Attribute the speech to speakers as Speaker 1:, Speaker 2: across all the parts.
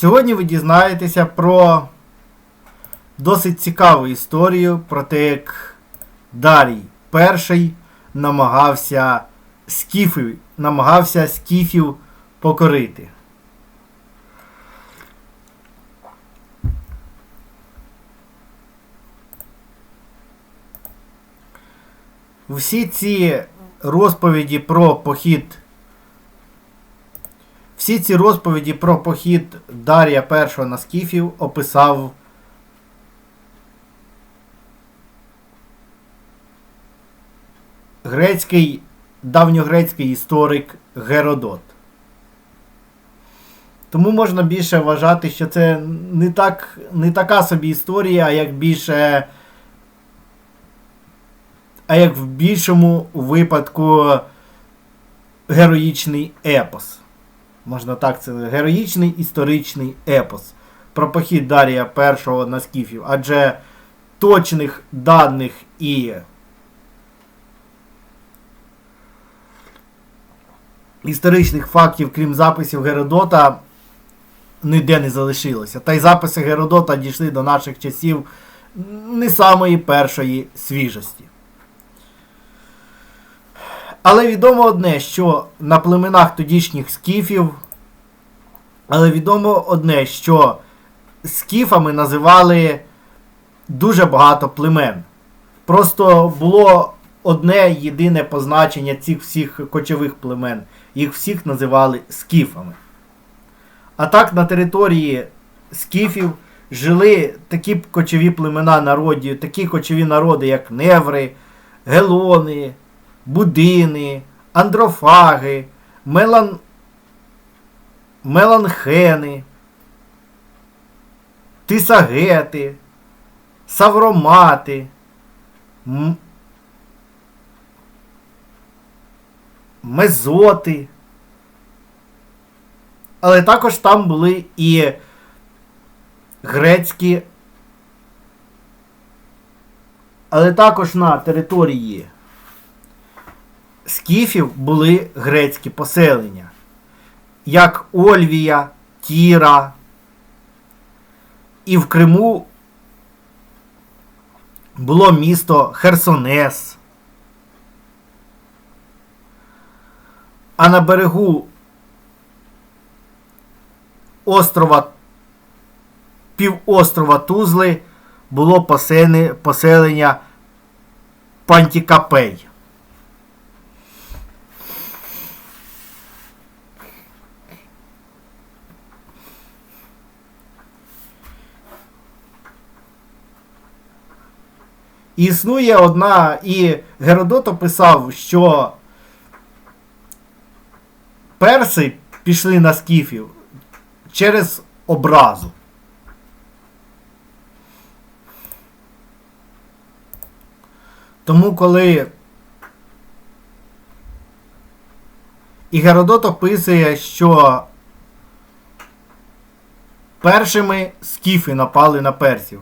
Speaker 1: Сьогодні ви дізнаєтеся про досить цікаву історію про те, як Дарій І намагався скіфів, намагався скіфів покорити. Всі ці розповіді про похід. Всі ці розповіді про похід Дарія І на скіфів описав грецький, давньогрецький історик Геродот. Тому можна більше вважати, що це не, так, не така собі історія, а як більше. А як в більшому випадку героїчний епос. Можна так це героїчний історичний епос про похід Дарія І на скіфів. Адже точних даних і історичних фактів, крім записів Геродота, ніде не залишилося. Та й записи Геродота дійшли до наших часів не самої першої свіжості. Але відомо одне, що на племенах тодішніх скіфів. Але відомо одне, що скіфами називали дуже багато племен. Просто було одне єдине позначення цих всіх кочових племен. Їх всіх називали скіфами. А так на території скіфів жили такі кочові племена народів, такі кочові народи, як Неври, Гелони, Будини, Андрофаги, Мелан... Меланхени, Тисагети, Савромати. Мезоти. Але також там були і грецькі. Але також на території скіфів були грецькі поселення, як Ольвія, Тіра. І в Криму було місто Херсонес. А на берегу острова півострова Тузли було поселення Пантікапей. Існує одна, і Геродот описав, що перси пішли на скіфів через образу. Тому коли і Геродот описує, що першими скіфи напали на персів,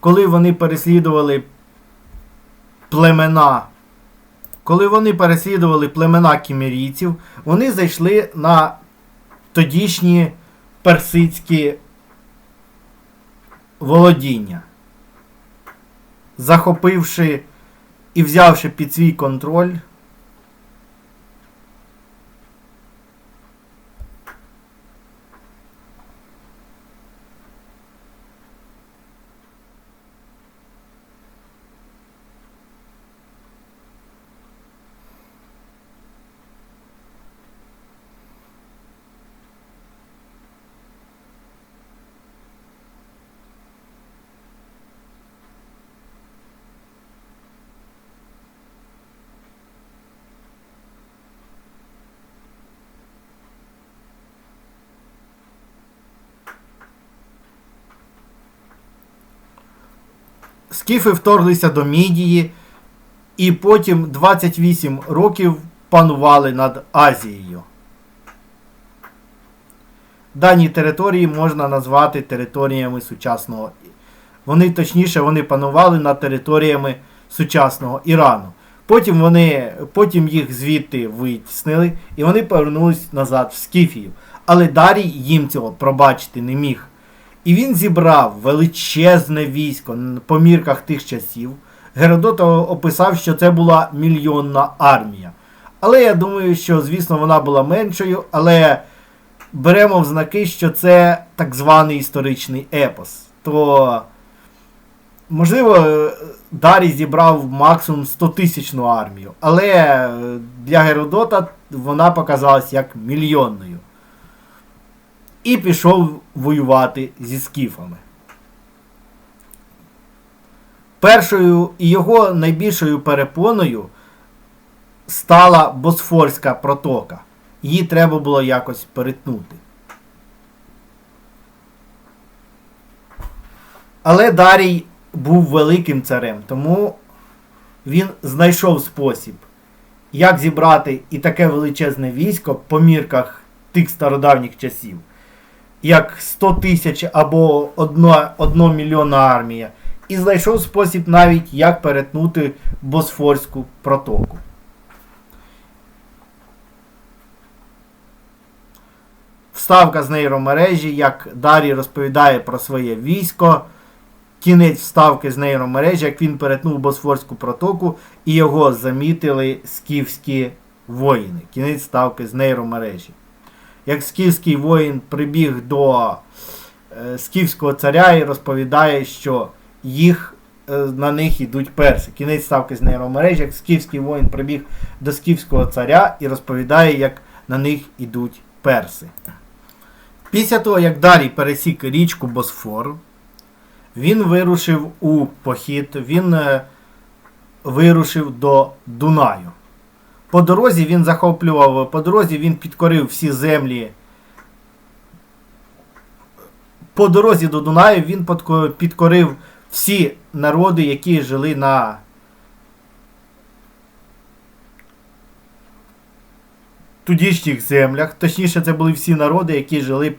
Speaker 1: коли вони переслідували племена. Коли вони переслідували племена кімерійців, вони зайшли на тодішні персидські володіння, захопивши і взявши під свій контроль скіфи вторглися до Мідії і потім 28 років панували над Азією. Дані території можна назвати територіями сучасного. Вони точніше вони панували над територіями сучасного Ірану. Потім вони, потім їх звідти витіснили, і вони повернулись назад в Скіфію. Але Дарій їм цього пробачити не міг. І він зібрав величезне військо по мірках тих часів. Геродот описав, що це була мільйонна армія. Але я думаю, що, звісно, вона була меншою, але беремо в знаки, що це так званий історичний епос. То, можливо, Дарій зібрав максимум 100 тисячну армію, але для Геродота вона показалась як мільйонною. І пішов воювати зі скіфами. Першою і його найбільшою перепоною стала Босфорська протока. Її треба було якось перетнути. Але Дарій був великим царем, тому він знайшов спосіб, як зібрати і таке величезне військо по мірках тих стародавніх часів, як 100 тисяч або 1 мільйонна армія. І знайшов спосіб навіть, як перетнути Босфорську протоку. Вставка з нейромережі, як Дарій розповідає про своє військо. Кінець вставки з нейромережі, як він перетнув Босфорську протоку і його замітили скіфські воїни. Кінець вставки з нейромережі. Як скіфський воїн прибіг до е, скіфського царя і розповідає, що їх е, на них йдуть перси. Кінець ставки з нейромережі, як скіфський воїн прибіг до скіфського царя і розповідає, як на них йдуть перси. Після того, як Дарій пересік річку Босфор, він вирушив у похід, він е, вирушив до Дунаю. По дорозі він захоплював, по дорозі він підкорив всі землі. По дорозі до Дунаю він підкорив всі народи, які жили на тодішніх землях. Точніше, це були всі народи, які жили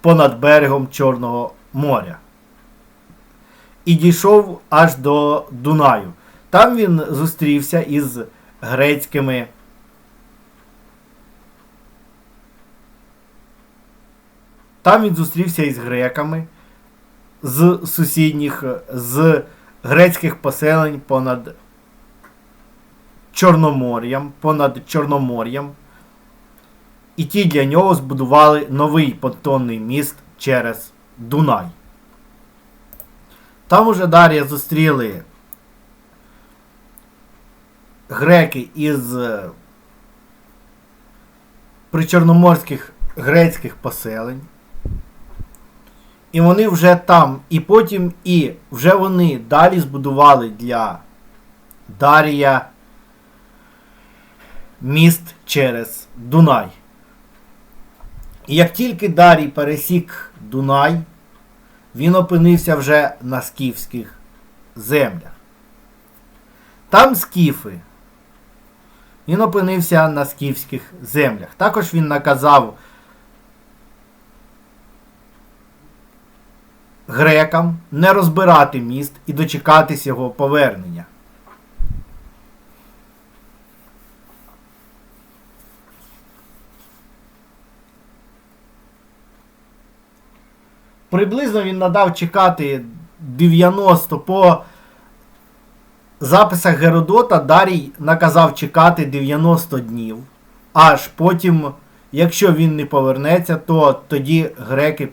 Speaker 1: понад берегом Чорного моря. І дійшов аж до Дунаю. Там він зустрівся із грецькими. Там він зустрівся із греками з сусідніх, з грецьких поселень понад Чорномор'ям, понад Чорномор'ям. І ті для нього збудували новий понтонний міст через Дунай. Там уже Дар'я зустріли греки із причорноморських грецьких поселень. І вони вже там, і потім і вже вони далі збудували для Дарія міст через Дунай. І як тільки Дарій пересік Дунай, він опинився вже на скіфських землях. Там скіфи. Він опинився на скіфських землях. Також він наказав грекам не розбирати міст і дочекатись його повернення. Приблизно він надав чекати 90 по записах Геродота Дарій наказав чекати 90 днів. Аж потім, якщо він не повернеться, то тоді греки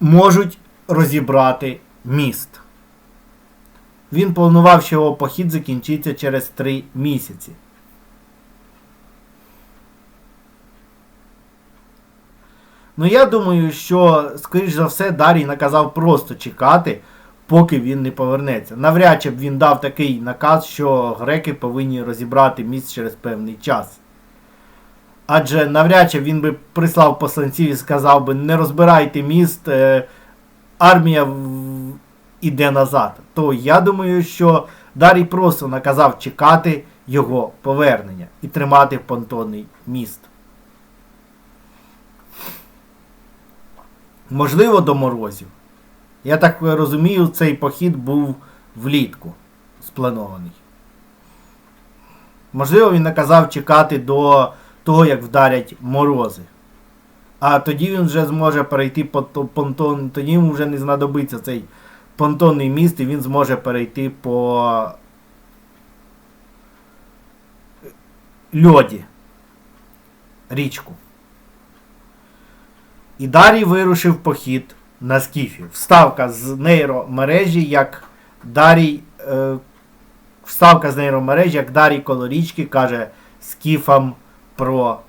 Speaker 1: можуть розібрати міст. Він планував, що його похід закінчиться через 3 місяці. Ну, я думаю, що, скоріш за все, Дарій наказав просто чекати, поки він не повернеться. Навряд чи б він дав такий наказ, що греки повинні розібрати міст через певний час. Адже навряд чи він би прислав посланців і сказав би, не розбирайте міст, е, армія йде назад. То я думаю, що Дарій просто наказав чекати його повернення і тримати понтонний міст. Можливо, до морозів. Я так розумію, цей похід був влітку. спланований. Можливо, він наказав чекати до того, як вдарять морози. А тоді він вже зможе перейти по понтон, тоді йому вже не знадобиться цей понтонний міст, і він зможе перейти по льоді. Річку. І Дарій вирушив похід на скіфів. Вставка з нейромережі, як Дарій. Е, вставка з нейромережі, як Дарій коло річки каже скіфам про.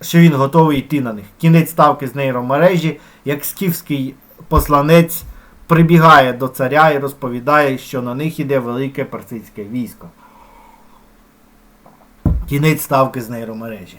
Speaker 1: Що він готовий йти на них. Кінець ставки з нейромережі, як скіфський посланець прибігає до царя і розповідає, що на них іде велике персидське військо. Кінець ставки з нейромережі.